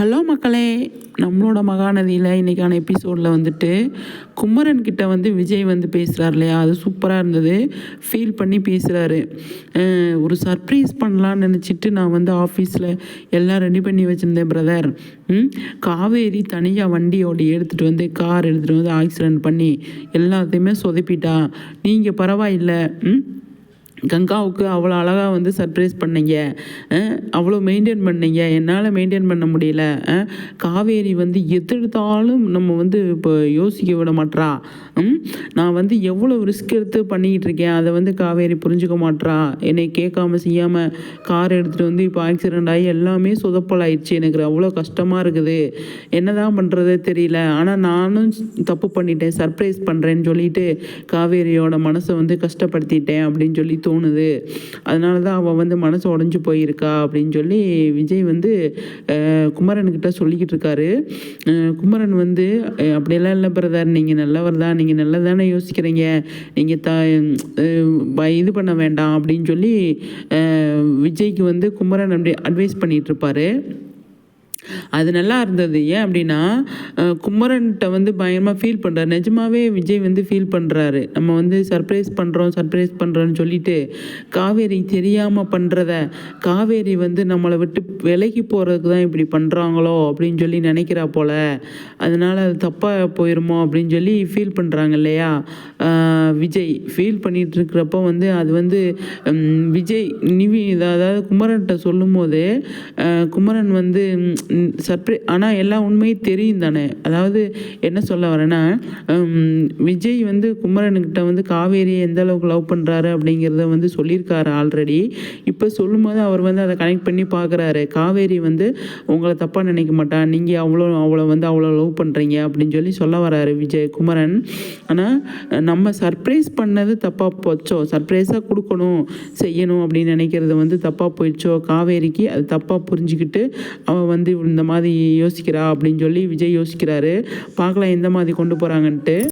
Hello மக்களே நம்மளோட மகாநதியில் இன்றைக்கான எபிசோடில் வந்துட்டு குமரன் கிட்ட வந்து விஜய் வந்து பேசுகிறார் இல்லையா? அது சூப்பராக இருந்தது. ஃபீல் பண்ணி பேசுகிறாரு ஒரு சர்ப்ரைஸ் பண்ணலான்னு நினச்சிட்டு நான் வந்து ஆஃபீஸில் எல்லாம் ரெடி பண்ணி வச்சுருந்தேன் பிரதர் காவேரி தனியாக வண்டியோட எடுத்துகிட்டு வந்து கார் எடுத்துகிட்டு வந்து ஆக்சிடென்ட் பண்ணி எல்லாத்தையுமே சொதப்பிட்டா. நீங்கள் பரவாயில்லை. ம் கங்காவுக்கு அவ்வளோ அழகாக வந்து சர்ப்ரைஸ் பண்ணீங்க. அவ்வளோ மெயின்டைன் பண்ணீங்க. என்னால் மெயின்டைன் பண்ண முடியல. காவேரி வந்து எதெடுத்தாலும் நம்ம வந்து இப்போ யோசிக்க விட மாட்றா. ம்? நான் வந்து எவ்வளோ ரிஸ்க் எடுத்து பண்ணிக்கிட்டு இருக்கேன். அதை வந்து காவேரி புரிஞ்சுக்க மாட்றா. என்னை கேட்காம செய்யாமல் கார் எடுத்துகிட்டு வந்து இப்போ ஆக்சிடெண்ட் ஆகி எல்லாமே சொதப்பல் ஆயிடுச்சு. எனக்கு அவ்வளோ கஷ்டமாக இருக்குது. என்ன தான் பண்ணுறது தெரியல. ஆனால் நானும் தப்பு பண்ணிட்டேன். சர்ப்ரைஸ் பண்ணுறேன்னு சொல்லிட்டு காவேரியோட மனசை வந்து கஷ்டப்படுத்திட்டேன் அப்படின்னு சொல்லி தோணுது. அதனால தான் அவள் வந்து மனசு உடஞ்சி போயிருக்கா அப்படின்னு சொல்லி விஜய் வந்து குமரன்கிட்ட சொல்லிக்கிட்டு இருக்காரு. குமரன் வந்து அப்படியெல்லாம் இல்லை பிரதர் நீங்கள் நல்லவர் தான். நீங்கள் நல்லதானே யோசிக்கிறீங்க. நீங்கள் த ப- இது பண்ண வேண்டாம். அப்படின்னு சொல்லி விஜய்க்கு வந்து குமரன் அப்படி அட்வைஸ் பண்ணிகிட்ருப்பாரு இருப்பாரு. அது நல்லா இருந்தது. ஏன் அப்படின்னா குமரன்கிட்ட வந்து பயமாக ஃபீல் பண்ணுறாரு நிஜமாவே விஜய் வந்து ஃபீல் பண்ணுறாரு நம்ம வந்து சர்ப்ரைஸ் பண்ணுறோம் சர்ப்ரைஸ் பண்ணுறோன்னு சொல்லிட்டு காவேரி தெரியாமல் பண்ணுறத காவேரி வந்து நம்மளை விட்டு விலகி போகிறதுக்கு தான் இப்படி பண்ணுறாங்களோ அப்படின்னு சொல்லி நினைக்கிறா போல. அதனால் அது தப்பாக போயிருமோ அப்படின்னு சொல்லி ஃபீல் பண்ணுறாங்க இல்லையா? விஜய் ஃபீல் பண்ணிட்டு இருக்கிறப்போ வந்து அது வந்து விஜய் நிவி அதாவது குமரன்கிட்ட சொல்லும்போது போது குமரன் வந்து சர்ப்ரை ஆனால் எல்லா உண்மையும் தெரியும் தானே. அதாவது என்ன சொல்ல வரேன்னா விஜய் வந்து குமரனுக்கிட்ட வந்து காவேரியை எந்த அளவுக்கு லவ் பண்ணுறாரு அப்படிங்கிறத வந்து சொல்லியிருக்காரு ஆல்ரெடி இப்போ சொல்லும்போது அவர் வந்து அதை கனெக்ட் பண்ணி பார்க்குறாரு காவேரி வந்து உங்களை தப்பாக நினைக்க மாட்டான் நீங்கள் அவ்வளோ அவ்வளோ வந்து அவ்வளோ லவ் பண்ணுறீங்க அப்படின்னு சொல்லி சொல்ல வராரு விஜய் குமரன். ஆனால் நம்ம சர்ப்ரைஸ் பண்ணது தப்பாக போச்சோ? சர்ப்ரைஸாக கொடுக்கணும் செய்யணும் அப்படின்னு நினைக்கிறது வந்து தப்பாக போயிடுச்சோ? காவேரிக்கு அது தப்பாக புரிஞ்சுக்கிட்டு அவள் வந்து இந்த மாதிரி யோசிக்கிறா அப்படின்னு சொல்லி விஜய் யோசிக்கிறாரு. பார்க்கலாம் எந்த மாதிரி கொண்டு போகிறாங்கன்ட்டு